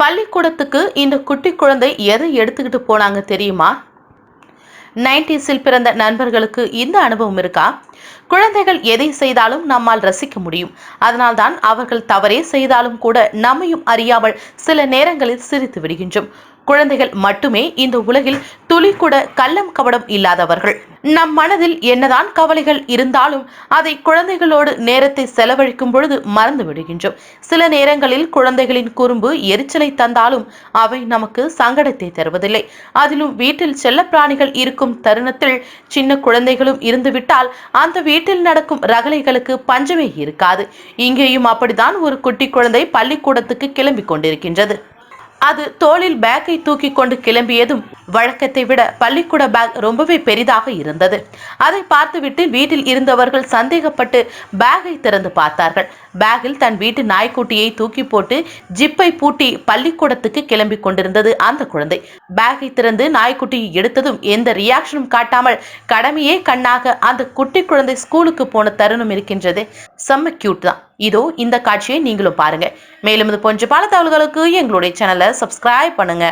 பள்ளிக்கூடத்துக்கு இந்த குட்டி குழந்தை எதை எடுத்துக்கிட்டு போனாங்க தெரியுமா? நைன்டிஸில் பிறந்த நண்பர்களுக்கு இந்த அனுபவம் இருக்கா? குழந்தைகள் எதை செய்தாலும் நம்மால் ரசிக்க முடியும். அதனால்தான் அவர்கள் தவறே செய்தாலும் கூட நம்மையும் அறியாமல் சில நேரங்களில் சிரித்து விடுகின்றோம். குழந்தைகள் மட்டுமே இந்த உலகில் துளி கூட கள்ளம் கபடம் இல்லாதவர்கள். நம் மனதில் என்னதான் கவலைகள் இருந்தாலும் அதை குழந்தைகளோடு நேரத்தை செலவழிக்கும் பொழுது மறந்து விடுகின்றோம். சில நேரங்களில் குழந்தைகளின் குறும்பு எரிச்சலை தந்தாலும் அவை நமக்கு சங்கடத்தை தருவதில்லை. அதிலும் வீட்டில் செல்ல பிராணிகள் இருக்கும் தருணத்தில் சின்ன குழந்தைகளும் இருந்துவிட்டால் அந்த வீட்டில் நடக்கும் ரகளைகளுக்கு பஞ்சமே இருக்காது. இங்கேயும் அப்படித்தான் ஒரு குட்டி குழந்தை பள்ளிக்கூடத்துக்கு கிளம்பி கொண்டிருக்கின்றது. அது தோளில் பேக்கை தூக்கி கொண்டு கிளம்பியதும் வழக்கத்தை விட பள்ளிக்கூட பேக் ரொம்பவே பெரிதாக இருந்தது. அதை பார்த்துவிட்டு வீட்டில் இருந்தவர்கள் சந்தேகப்பட்டு பேக்கை திறந்து பார்த்தார்கள். பேக்கில் தன் வீட்டு நாய்க்குட்டியை தூக்கி போட்டு ஜிப்பை பூட்டி பள்ளிக்கூடத்துக்கு கிளம்பி கொண்டிருந்தது அந்த குழந்தை. பேக்கை திறந்து நாய்க்குட்டியை எடுத்ததும் எந்த ரியாக்ஷனும் காட்டாமல் கடமையே கண்ணாக அந்த குட்டி குழந்தை ஸ்கூலுக்கு போன தருணம் இருக்கின்றது. செம்ம கியூட் தான். இதோ இந்த காட்சியை நீங்களும் பாருங்க. மேலும் இது போன்ற பல தகவல்களுக்கு எங்களுடைய சேனலை சப்ஸ்கிரைப் பண்ணுங்க.